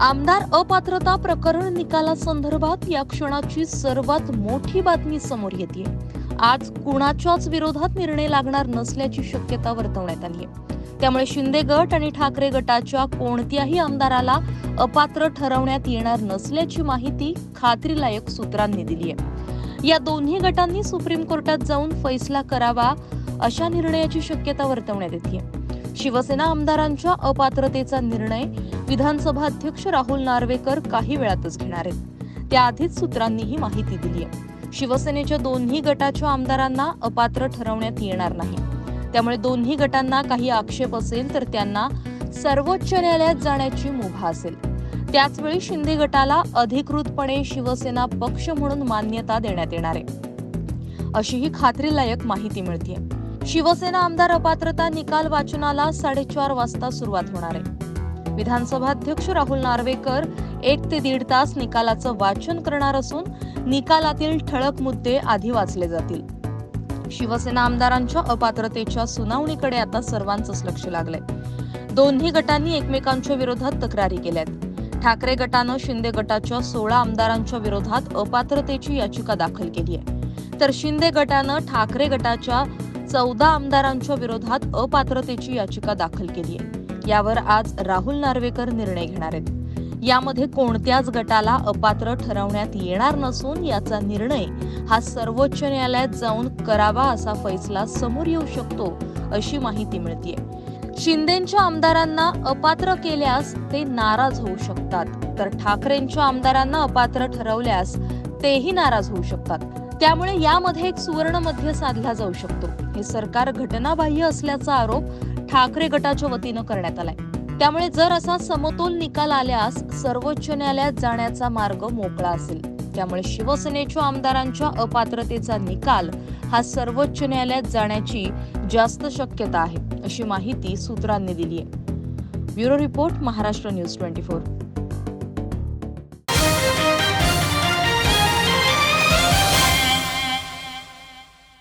आमदार अपात्रता प्रकरण निकालासंदर्भात या क्षणाची सर्वात मोठी बातमी समोर येते. आज कुणाच्याच विरोधात निर्णय लागणार नसल्याची शक्यता वर्तवण्यात आली आहे. त्यामुळे शिंदे गट आणि ठाकरे गटाच्या कोणत्याही आमदाराला अपात्र ठरवण्यात येणार नसल्याची माहिती खात्रीलायक सूत्रांनी दिली आहे. या दोन्ही गटांनी सुप्रीम कोर्टात जाऊन फैसला करावा अशा निर्णयाची शक्यता वर्तवण्यात येते. शिवसेना आमदारांच्या अपात्रतेचा निर्णय विधानसभा अध्यक्ष राहुल नार्वेकर काही वेळातच घेणार आहेत. त्याआधीच सूत्रांनी ही माहिती दिली आहे. शिवसेनेच्या दोन्ही गटाच्या आमदारांना अपात्र ठरवण्यात येणार नाही. त्यामुळे दोन्ही गटांना काही आक्षेप असेल तर त्यांना सर्वोच्च न्यायालयात जाण्याची मुभा असेल. त्याचवेळी शिंदे गटाला अधिकृतपणे शिवसेना पक्ष म्हणून मान्यता देण्यात येणार आहे. अशी ही खात्रीलायक माहिती मिळते शिवसेना आमदार अपात्रता निकाल वाचनाला साडेचार वाजता सुरुवात होणार आहे. विधानसभा अध्यक्ष राहुल नार्वेकर एक ते दीड तास निकालाचं वाचन करणार असून निकालातील ठळक मुद्दे आधी वाचले जातील. शिवसेना आमदारांच्या अपात्रतेच्या सुनावणीकडे आता सर्वांचंच लक्ष लागलंय. दोन्ही गटांनी एकमेकांच्या विरोधात तक्रारी केल्यात. ठाकरे गटानं शिंदे गटाच्या सोळा आमदारांच्या विरोधात अपात्रतेची याचिका दाखल केली आहे तर शिंदे गटानं ठाकरे गटाच्या चौदा आमदारांच्या विरोधात अपात्रतेची याचिका दाखल केली आहे. यावर आज राहुल नार्वेकर निर्णय घेणार आहेत. यामध्ये कोणत्याच गटाला अपात्र ठरवण्यात येणार नसून याचा निर्णय हा सर्वोच्च न्यायालयात जाऊन करावा असा फैसला समोर येऊ शकतो अशी माहिती मिळतीये. शिंदेच्या आमदारांना अपात्र केल्यास ते नाराज होऊ शकतात. तर ठाकरेंच्या आमदारांना अपात्र ठरवल्यास तेही नाराज होऊ शकतात. त्यामुळे यामध्ये एक सुवर्ण मध्य साधला जाऊ शकतो. हे सरकार घटनाबाह्य असल्याचा आरोप ठाकरे गटाच्या वतीनं करण्यात आलाय. त्यामुळे जर असा समतोल निकाल आल्यास सर्वोच्च न्यायालयात जाण्याचा मार्ग मोकळा असेल. त्यामुळे शिवसेनेच्या आमदारांच्या अपात्रतेचा निकाल हा सर्वोच्च न्यायालयात जाण्याची जास्त शक्यता आहे अशी माहिती सूत्रांनी दिली आहे bureau report Maharashtra news twenty four.